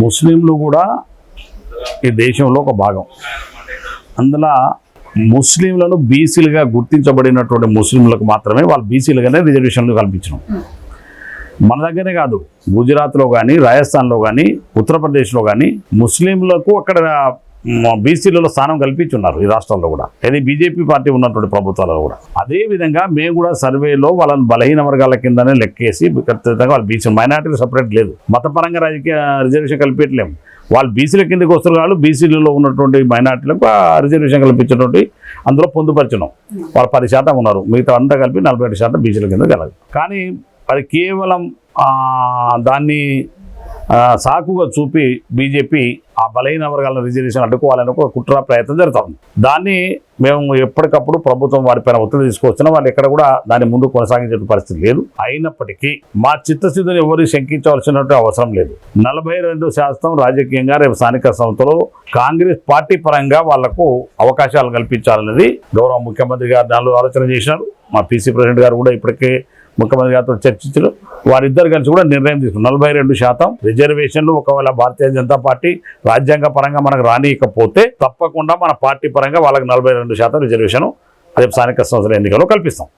ముస్లింలు కూడా ఈ దేశంలో ఒక భాగం. అందులో ముస్లింలను బీసీలుగా గుర్తించబడినటువంటి ముస్లింలకు మాత్రమే వాళ్ళు బీసీలుగానే రిజర్వేషన్లు కల్పించడం మన దగ్గరే కాదు గుజరాత్లో కానీ రాజస్థాన్లో కానీ ఉత్తరప్రదేశ్లో కానీ ముస్లింలకు అక్కడ బీసీలలో స్థానం కల్పించున్నారు ఈ రాష్ట్రాల్లో కూడా. అది బీజేపీ పార్టీ ఉన్నటువంటి ప్రభుత్వాలలో కూడా. అదే విధంగా మేము కూడా సర్వేలో వాళ్ళని బలహీన వర్గాల కిందనే లెక్కేసి ఖచ్చితంగా వాళ్ళు బీసీ మైనార్టీలు సపరేట్ లేదు. మతపరంగా రాజకీయ రిజర్వేషన్ కల్పించలేము. వాళ్ళు బీసీల కిందకి వస్తారు వాళ్ళు బీసీలలో ఉన్నటువంటి మైనార్టీలకు రిజర్వేషన్ కల్పించినటువంటి అందులో పొందుపరచడం వాళ్ళు పది శాతం ఉన్నారు. మిగతా అంతా కలిపి నలభై ఏడు శాతం బీసీల కింద కలదు. కానీ అది కేవలం దాన్ని సాకుగా చూపి బీజేపీ ఆ బలహీన వర్గాలను రిజర్వేషన్ అడ్డుకోవాలని ఒక కుట్ర ప్రయత్నం జరుగుతుంది. దాన్ని మేము ఎప్పటికప్పుడు ప్రభుత్వం వారిపైన ఒత్తిడి తీసుకొచ్చినా వాళ్ళు ఎక్కడ కూడా దాన్ని ముందు కొనసాగించే పరిస్థితి లేదు. అయినప్పటికీ మా చిత్తశుద్ధిని ఎవరు శంకించవలసినట్టు అవసరం లేదు. నలభై రెండు శాతం రాజకీయంగా రేపు స్థానిక సంస్థలో కాంగ్రెస్ పార్టీ పరంగా వాళ్ళకు అవకాశాలు కల్పించాలన్నది గౌరవ ముఖ్యమంత్రి గారు దానిలో ఆలోచన చేసినారు. మా పీసీ ప్రెసిడెంట్ గారు కూడా ఇప్పటికే ముఖ్యమంత్రి గారితో చర్చించారు వారిద్దరు కలిసి కూడా నిర్ణయం తీసుకున్నారు. నలభై రెండు శాతం రిజర్వేషన్లు ఒకవేళ భారతీయ జనతా పార్టీ రాజ్యాంగ పరంగా మనకు రానియకపోతే తప్పకుండా మన పార్టీ పరంగా వాళ్ళకి నలభై రెండు శాతం రిజర్వేషన్ రేపు స్థానిక సంస్థల ఎన్నికల్లో కల్పిస్తాం.